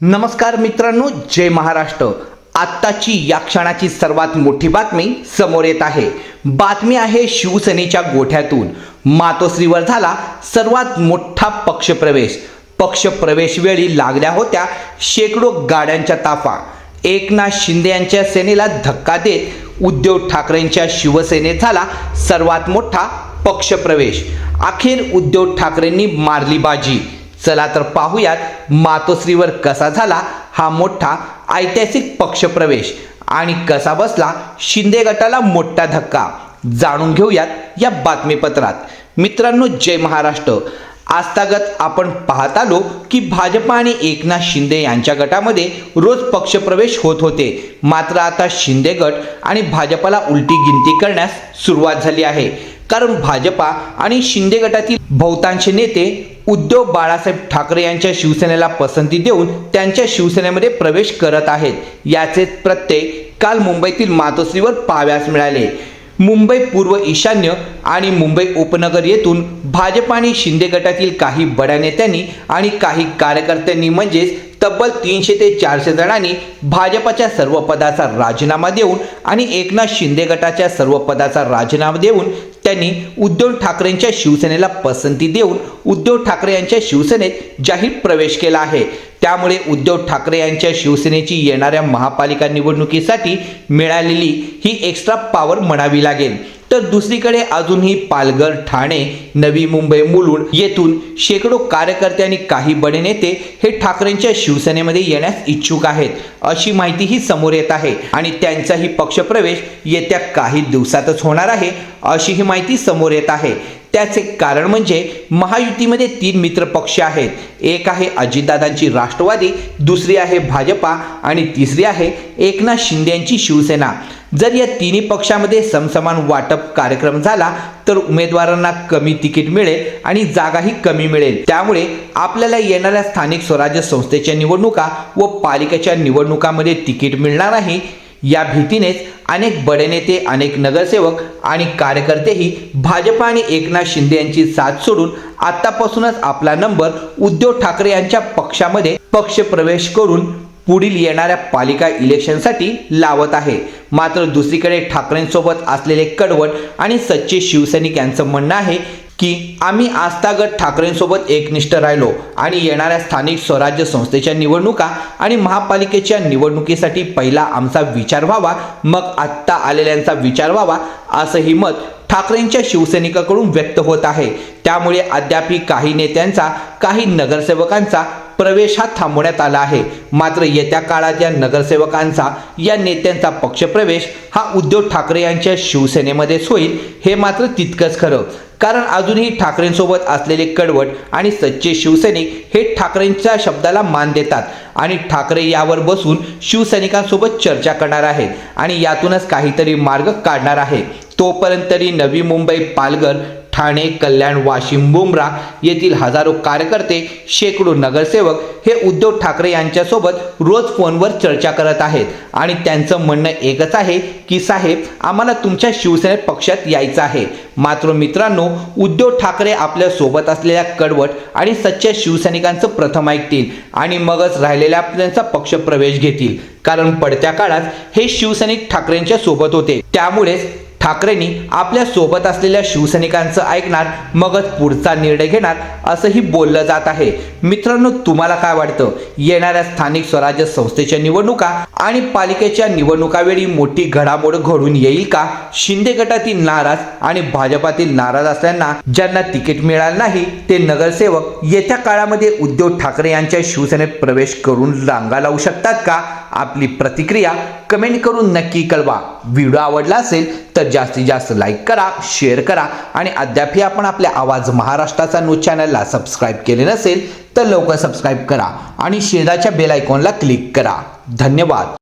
नमस्कार मित्रांनो जय महाराष्ट्र. आत्ताची या क्षणाची सर्वात मोठी बातमी समोर येत आहे. बातमी आहे शिवसेनेच्या गोठ्यातून. मातोश्रीवर झाला सर्वात मोठा पक्षप्रवेश. पक्षप्रवेशवेळी लागल्या होत्या शेकडो गाड्यांच्या ताफा. एकनाथ शिंदे यांच्या सेनेला धक्का देत उद्धव ठाकरेंच्या शिवसेनेत झाला सर्वात मोठा पक्षप्रवेश. अखेर उद्धव ठाकरेंनी मारली बाजी. चला तर पाहूयात मातोश्रीवर कसा झाला हा मोठा ऐतिहासिक पक्षप्रवेश. आणि कसा बसला शिंदे गटाला मोठा धक्का. जाणून घेऊयात या बातमीपत्रात. मित्रांनो जय महाराष्ट्र. आजतागत आपण पाहत आलो की भाजप आणि एकनाथ शिंदे यांच्या गटामध्ये रोज पक्षप्रवेश होत होते. मात्र आता शिंदे गट आणि भाजपाला उलटी गिनती करण्यास सुरुवात झाली आहे. कारण भाजपा आणि शिंदे गटातील बहुतांश नेते उद्धव बाळासाहेब ठाकरे यांच्या शिवसेनेला पसंती देऊन त्यांच्या शिवसेनेमध्ये प्रवेश करत आहेत. याचे प्रत्यय काल मुंबईतील मातोश्रीवर पाहाव्यास मिळाले. मुंबई पूर्व ईशान्य आणि मुंबई उपनगर येथून भाजप आणि शिंदे गटातील काही बड्या नेत्यांनी आणि काही कार्यकर्त्यांनी म्हणजेच तब्बल तीनशे ते चारशे जणांनी भाजपाच्या सर्व पदाचा राजीनामा देऊन आणि एकनाथ शिंदे गटाच्या सर्व पदाचा राजीनामा देऊन त्यांनी उद्धव ठाकरेंच्या शिवसेनेला पसंती देऊन उद्धव ठाकरे यांच्या शिवसेनेत जाहीर प्रवेश केला आहे. त्यामुळे उद्धव ठाकरे यांच्या शिवसेनेची येणाऱ्या महापालिका निवडणुकीसाठी मिळालेली ही एक्स्ट्रा पॉवर म्हणावी लागेल. तर दुसरीकडे अजूनही पालघर ठाणे नवी मुंबई मुलुंड येथून शेकडो कार्यकर्ते आणि काही बडे नेते हे ठाकरेंच्या शिवसेनेमध्ये येण्यास इच्छुक आहेत अशी माहितीही समोर येत आहे. आणि त्यांचाही पक्षप्रवेश येत्या काही दिवसातच होणार आहे अशी ही माहिती समोर येत आहे. त्याचे कारण म्हणजे महायुतीमध्ये तीन मित्र पक्ष आहेत. एक आहे अजितदादांची राष्ट्रवादी दुसरी आहे भाजपा आणि तिसरी आहे एकनाथ शिंदे यांची शिवसेना. जर या तिन्ही पक्षामध्ये समसमान वाटप कार्यक्रम झाला तर उमेदवारांना कमी तिकीट मिळेल आणि जागाही कमी मिळेल. त्यामुळे आपल्याला येणाऱ्या स्थानिक स्वराज्य संस्थेच्या निवडणुका व पालिकेच्या निवडणुकामध्ये तिकीट मिळणार नाही या भीतीनेच अनेक बडे नेते अनेक नगरसेवक आणि कार्यकर्तेही भाजप आणि एकनाथ शिंदे यांची साथ सोडून आतापासूनच आपला नंबर उद्धव ठाकरे यांच्या पक्षामध्ये पक्ष प्रवेश करून पुढील येणाऱ्या पालिका इलेक्शनसाठी लावत आहे. मात्र दुसरीकडे ठाकरेंसोबत असलेले कडवट आणि सच्चे शिवसैनिक यांचं म्हणणं आहे की आम्ही आस्थागत ठाकरेंसोबत एकनिष्ठ राहिलो आणि येणाऱ्या स्थानिक स्वराज्य संस्थेच्या निवडणुका आणि महापालिकेच्या निवडणुकीसाठी पहिला आमचा विचार व्हावा मग आत्ता आलेल्यांचा विचार व्हावा असंही मत ठाकरेंच्या शिवसैनिकाकडून व्यक्त होत आहे. त्यामुळे अद्यापही काही नेत्यांचा काही नगरसेवकांचा प्रवेश हा थांबवण्यात आला आहे. मात्र येत्या काळात या नगरसेवकांचा या नेत्यांचा पक्षप्रवेश हा उद्धव ठाकरे यांच्या शिवसेनेमध्येच होईल हे मात्र तितकंच खरं. कारण अजूनही ठाकरेंसोबत असलेले कडवट आणि सच्चे शिवसैनिक हे ठाकरेंच्या शब्दाला मान देतात आणि ठाकरे यावर बसून शिवसैनिकांसोबत चर्चा करणार आहेत आणि यातूनच काहीतरी मार्ग काढणार आहे. तोपर्यंत तरी नवी मुंबई पालघर ठाणे कल्याण वाशिम बुमरा येथील हजारो कार्यकर्ते शेकडो नगरसेवक हे उद्धव ठाकरे यांच्यासोबत रोज फोनवर चर्चा करत आहेत. आणि त्यांचं म्हणणं एकच आहे की साहेब आम्हाला तुमच्या शिवसेने पक्षात यायचं आहे. मात्र मित्रांनो उद्धव ठाकरे आपल्यासोबत असलेल्या कडवट आणि सच्च्या शिवसैनिकांचं प्रथम ऐकतील आणि मगच राहिलेल्या आपल्यांचा पक्ष प्रवेश घेतील. कारण पडत्या काळात हे शिवसैनिक ठाकरेंच्या सोबत होते. त्यामुळेच ठाकरेंनी आपल्यासोबत असलेल्या शिवसैनिकांचं ऐकणार मगच पुढचा निर्णय घेणार असंही बोललं जात आहे. मित्रांनो तुम्हाला काय वाटतं? येणाऱ्या स्थानिक स्वराज्य संस्थेच्या निवडणुका आणि पालिकेच्या निवडणुकावेळी मोठी घडामोड घडून येईल का? शिंदे गटातील नाराज आणि भाजपातील नाराज असल्याना ज्यांना तिकीट मिळालं नाही ते नगरसेवक येत्या काळामध्ये उद्धव ठाकरे यांच्या शिवसेनेत प्रवेश करून रांगा लावू शकतात का? आपली प्रतिक्रिया कमेंट करून नक्की कळवा. व्हिडिओ आवडला असेल तर जास्तीत जास्त लाईक करा शेअर करा आणि अद्यापही आपण आपल्या आवाज महाराष्ट्राचा न्यूज चॅनलला सबस्क्राईब केले नसेल तर लवकर सबस्क्राईब करा आणि शेजारच्या बेल आयकॉनला क्लिक करा. धन्यवाद.